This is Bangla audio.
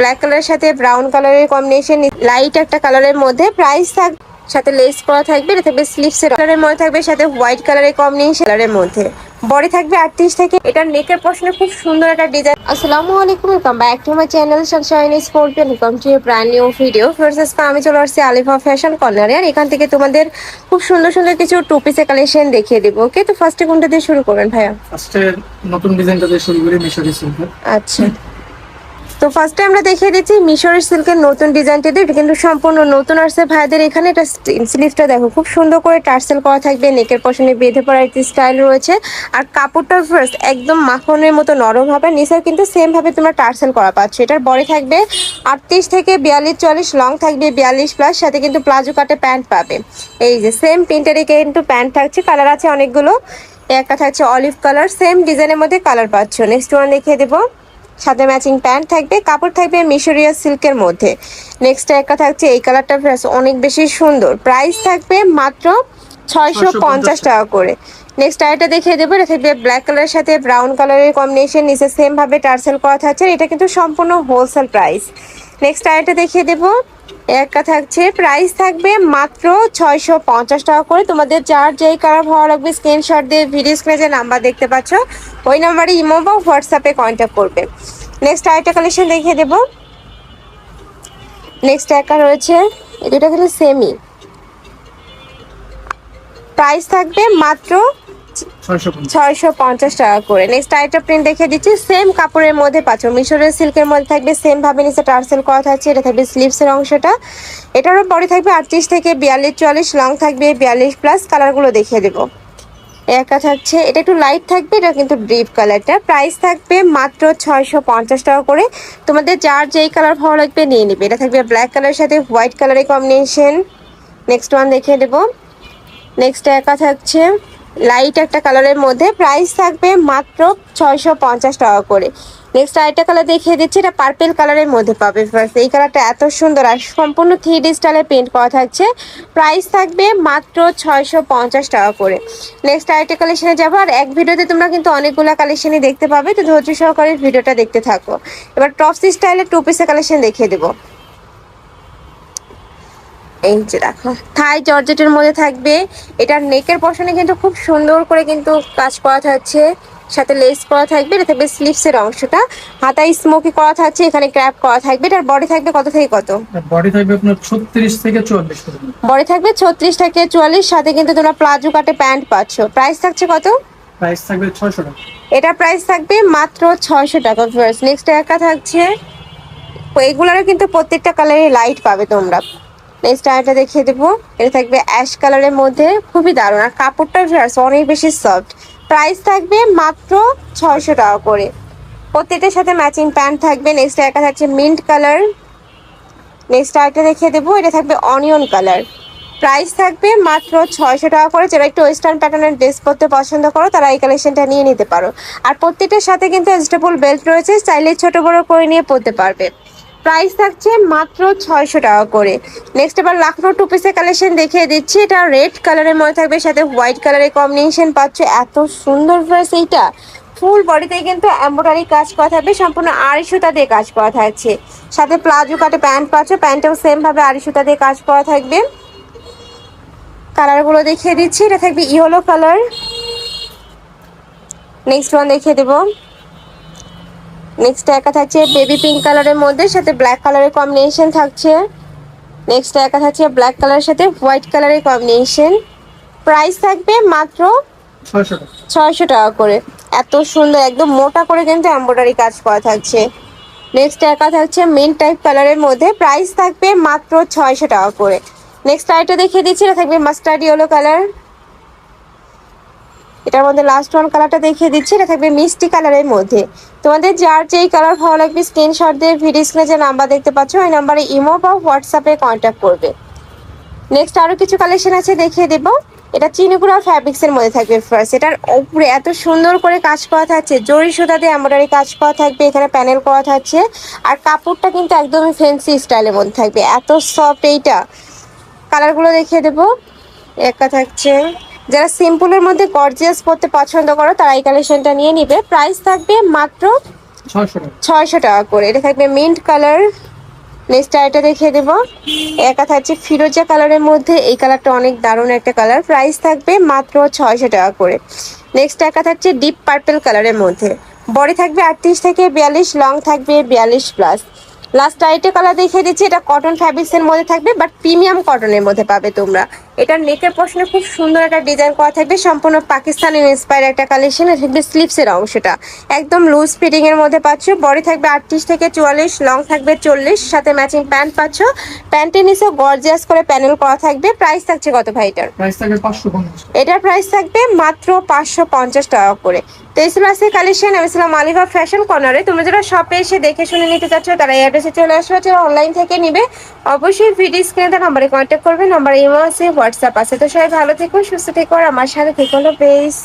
ব্ল্যাক কালারের সাথে ব্রাউন কালারের কম্বিনেশন লাইট একটা কালারের মধ্যে প্রাইস থাক সাথে লেস করা থাকবে এটা থাকবে স্লিভসের কালারের মধ্যে থাকবে সাথে হোয়াইট কালারের কম্বিনেশন কালারের মধ্যে। বডি থাকবে আটত্রিশ থেকে এটার নেকের পশনে খুব সুন্দর একটা ডিজাইন আসসালামু আলাইকুম welcome back to my channel sunshine sport welcome to brand new video first আমি চলে আসছি আলিফা ফ্যাশন কর্নারে আর এখান থেকে তোমাদের খুব সুন্দর সুন্দর কিছু টু পিসের কালেকশন দেখিয়ে দেবো ওকে তো ফার্স্টে কোনটা দিয়ে শুরু করবেন ভাইয়া? ফার্স্টে নতুন ডিজাইনটা দিয়ে শুরু করি মিশরি সিল্কের আচ্ছা। তো ফার্স্টে আমরা দেখিয়ে দিচ্ছি মিশরের সিল্কের নতুন ডিজাইনটা দিয়ে এটা কিন্তু সম্পূর্ণ নতুন আসছে ভাইদের এখানে। এটা স্লিভটা দেখো, খুব সুন্দর করে টার্সেল করা থাকবে নেকের পশনে বেঁধে পড়ার একটি স্টাইল রয়েছে। আর কাপড়টা ফার্স্ট একদম মাখনের মতো নরম হবে। নিচেও কিন্তু সেমভাবে তোমরা টার্সেল করা পাচ্ছ। এটার বডি থাকবে আটত্রিশ থেকে বিয়াল্লিশ চল্লিশ লং থাকবে বিয়াল্লিশ প্লাস সাথে কিন্তু প্লাজো কাটে প্যান্ট পাবে। এই যে সেম প্রিন্টারে কিন্তু প্যান্ট থাকছে কালার আছে অনেকগুলো। একটা থাকছে অলিভ কালার সেম ডিজাইনের মধ্যে কালার পাচ্ছ। নেক্সট ওয়ান দেখিয়ে দেবো। সাথে ম্যাচিং প্যান্ট থাকবে কাপড় থাকবে মিশরিয়া সিল্কের মধ্যে। নেক্সট একটা থাকছে এই কালারটা অনেক বেশি সুন্দর। প্রাইস থাকবে মাত্র ছয়শো পঞ্চাশ টাকা করে। নেক্সট আরেকটা দেখিয়ে দেবো এটা থাকবে ব্ল্যাক কালারের সাথে ব্রাউন কালারের কম্বিনেশন নিচে সেমভাবে টার্সেল করা থাকছে এটা কিন্তু সম্পূর্ণ হোলসেল প্রাইস নেক্সট আরেকটা দেখিয়ে দেবো একটা থাকছে প্রাইস থাকবে মাত্র ছয়শো পঞ্চাশ টাকা করে। তোমাদের যার যেই কালার ভালো লাগবে স্ক্রিনশট দিয়ে ভিডিও স্ক্রিনে যে নাম্বার দেখতে পাচ্ছ, ওই নাম্বারে ইমো বা হোয়াটসঅ্যাপে কন্ট্যাক্ট করবে। নেক্সট আরেকটা কালেকশন দেখিয়ে দেবো। নেক্সট একটা রয়েছে, এই দুটো কিন্তু সেমই প্রাইস থাকবে মাত্র ছয়শো পঞ্চাশ। টাকা করে। নেক্সট প্রিন্ট দেখে দিচ্ছি। সেম কাপড়ের মধ্যে মিশরের সিল্কের মধ্যে থাকবে। টার্সেল এটা থাকবে স্লিভসের অংশটা। এটারও থাকবে আটত্রিশ থেকে বিয়াল্লিশ, চুয়াল্লিশ। লং থাকবে বিয়াল্লিশ প্লাস কালারগুলো দেবো। একা থাকছে। এটা একটু লাইট থাকবে। এটা কিন্তু কালারটা প্রাইস থাকবে মাত্র ছয়শো পঞ্চাশ টাকা করে। তোমাদের যার যেই কালার ভালো লাগবে নিয়ে নেবে। এটা থাকবে ব্ল্যাক কালারের সাথে হোয়াইট কালারের কম্বিনেশন নেক্সট ওয়ান দেখিয়ে দেবো। নেক্সট একা থাকছে। লাইট একটা কালারের মধ্যে প্রাইস থাকবে মাত্র ছয়শো পঞ্চাশ টাকা করে। নেক্সট আরেকটা কালার দেখিয়ে দিচ্ছি, এটা পার্পেল কালারের মধ্যে পাবে ফার্স্ট এই কালারটা এত সুন্দর আর সম্পূর্ণ থ্রি ডি স্টাইলে পেন্ট করা থাকছে। প্রাইস থাকবে মাত্র ছয়শো পঞ্চাশ টাকা করে। নেক্সট আরেকটা কালেকশনে যাব, আর এক ভিডিওতে তোমরা কিন্তু অনেকগুলো কালেকশনই দেখতে পাবে। তো ধৈর্য সহকারে ভিডিওটা দেখতে থাকো। এবার টপস স্টাইলে টু পিসের কালেকশন দেখিয়ে দেবো। এই যে দেখো থাই জর্জেটের মধ্যে থাকবে। এটার নেকের পশনে কিন্তু খুব সুন্দর করে কিন্তু কাজ করা থাকছে। সাথে লেস করা থাকবে এটা থাকবে স্লিভসের অংশটা। হাতায় স্মোকি করা থাকছে এখানে ক্র্যাপ করা থাকবে। এটার বডি থাকবে কত থেকে কত? বডি থাকবে আপনার ছত্রিশ থেকে চুয়াল্লিশ পর্যন্ত। বডি থাকবে ছত্রিশ থেকে চুয়াল্লিশ সাথে কিন্তু তোমরা প্লাজো কাটে প্যান্ট পাচ্ছ। প্রাইস থাকছে কত? প্রাইস থাকবে ছয়শো টাকা। এটা প্রাইস থাকবে মাত্র ছয়শো টাকা ফার্স্ট নেক্সট একা থাকছে। এগুলোরও কিন্তু প্রত্যেকটা কালারে লাইট পাবে তোমরা। নেক্সট আরেকটা দেখিয়ে দেবো। এটা থাকবে অ্যাশ কালারের মধ্যে। খুবই দারুণ। আর কাপড়টা অনেক বেশি সফট প্রাইস থাকবে মাত্র ছয়শো টাকা করে। প্রত্যেকটার সাথে ম্যাচিং প্যান্ট থাকবে। নেক্সট একা থাকছে মিন্ট কালার নেক্সট আরেকটা দেখিয়ে দেবো। এটা থাকবে অনিয়ন কালার প্রাইস থাকবে মাত্র ছয়শো টাকা করে। যারা একটু ওয়েস্টার্ন প্যাটার্নের ড্রেস পরতে পছন্দ করো, তারা এই কালেকশনটা নিয়ে নিতে পারো। আর প্রত্যেকটার সাথে কিন্তু এজটেবল বেল্ট রয়েছে। চাইলে ছোট বড় করে নিয়ে পরতে পারবে। প্রাইস থাকছে মাত্র ছয়শো টাকা করে। নেক্সট এবার লাখনৌ টু পিসের কালেকশন দেখিয়ে দিচ্ছি। এটা রেড কালারের মধ্যে থাকবে, সাথে হোয়াইট কালারের কম্বিনেশন পাচ্ছ। এত সুন্দর ড্রেস এইটা। ফুল বডিতে কিন্তু এম্ব্রয়ডারি কাজ করা থাকবে সম্পূর্ণ আড়ি সুতা দিয়ে কাজ করা থাকছে। সাথে প্লাজো কাটে প্যান্ট পাচ্ছ, প্যান্টেও সেম ভাবে আড়ি সুতা দিয়ে কাজ করা থাকবে। কালারগুলো দেখিয়ে দিচ্ছি, এটা থাকবে ইয়েলো কালার নেক্সট ওয়ান দেখিয়ে দেবো। নেক্সট একা থাকছে বেবি পিঙ্ক কালারের মধ্যে সাথে ব্ল্যাক কালারের কম্বিনেশন থাকছে। নেক্সট একা থাকছে ব্ল্যাক কালারের সাথে হোয়াইট কালারের কম্বিনেশন প্রাইস থাকবে মাত্র ছয়শো টাকা। করে। এত সুন্দর একদম মোটা করে কিন্তু এম্ব্রয়ডারি কাজ করা থাকছে। নেক্সট একা থাকছে মেন টাইপ কালারের মধ্যে প্রাইস থাকবে মাত্র ছয়শো টাকা করে। নেক্সট আইটা দেখিয়ে দিচ্ছি এটা থাকবে মাস্টার্ড ইয়েলো কালার এটার মধ্যে লাস্ট ওয়ান কালারটা দেখিয়ে দিচ্ছি, এটা থাকবে মিষ্টি কালারের মধ্যে। তোমাদের যার যেই কালার ভালো লাগবে স্ক্রিনশট দিয়ে ভিডিও স্ক্রিনে যে নাম্বার দেখতে পাচ্ছ, ওই নাম্বারে ইমো বা হোয়াটসঅ্যাপে কন্ট্যাক্ট করবে। নেক্সট আরও কিছু কালেকশন আছে, দেখিয়ে দেব। এটা চিনিগুড়া ফ্যাব্রিক্সের মধ্যে থাকবে ফার্স্ট এটার উপরে এত সুন্দর করে কাজ করা থাকছে জরি সুতা দিয়ে কাজ করা থাকবে, এখানে প্যানেল করা থাকছে। আর কাপড়টা কিন্তু একদমই ফ্যান্সি স্টাইলের মধ্যে থাকবে। এত সফট এইটা। কালারগুলো দেখিয়ে দেবো। একা থাকছে। যারা সিম্পলের মধ্যে গর্জিয়াস পরতে পছন্দ করো তারা এই কালেকশনটা নিয়ে নিবে। প্রাইস থাকবে মাত্র ছয়শো টাকা। ছয়শো টাকা করে। এটা থাকবে মিন্ট কালার নেক্সট আরেকটা দেখিয়ে দেবো। একা থাকছে ফিরোজা কালারের মধ্যে। এই কালারটা অনেক দারুণ একটা কালার প্রাইস থাকবে মাত্র ছয়শো টাকা করে। নেক্সট একা থাকছে ডিপ পার্পেল কালারের মধ্যে। বডি থাকবে আটত্রিশ থেকে বিয়াল্লিশ লং থাকবে বিয়াল্লিশ প্লাস লাস্ট আরেকটা কালার দেখিয়ে দিচ্ছি। এটা কটন ফ্যাব্রিক্সের মধ্যে থাকবে বাট প্রিমিয়াম কটনের মধ্যে পাবে তোমরা। এটার নেকের পশনে খুব সুন্দর একটা ডিজাইন করা থাকবে। সম্পূর্ণ পাকিস্তানি ইন্সপায়ার একটা কালেকশন এটা থাকবে স্লিপসের অংশটা। একদম লুজ ফিটিং এর মধ্যে পাচ্ছ। বডি থাকবে আটত্রিশ থেকে চুয়াল্লিশ লং থাকবে চল্লিশ সাথে ম্যাচিং প্যান্ট পাচ্ছ। প্যান্টের নিচে গর্জিয়াস করে প্যানেল করা থাকবে। প্রাইস থাকছে কত পাঁচশো পঞ্চাশ এটার প্রাইস থাকবে মাত্র পাঁচশো পঞ্চাশ টাকা করে। তো এই ছিল কালেকশন আমি ছিলাম ফ্যাশন কর্নারে তুমি যারা শপে এসে দেখে শুনে নিতে চাচ্ছ তারা এই অ্যাড্রেসে চলে আসবে। যারা অনলাইন থেকে নিবে অবশ্যই ভিডিও স্ক্রিনে তার নাম্বারে কন্ট্যাক্ট করবে। নাম্বার ইমো আছে হোয়াটসঅ্যাপ আছে। তো সবাই ভালো থেকো সুস্থ থেকো আর আমার সাথে থেকো বেশ।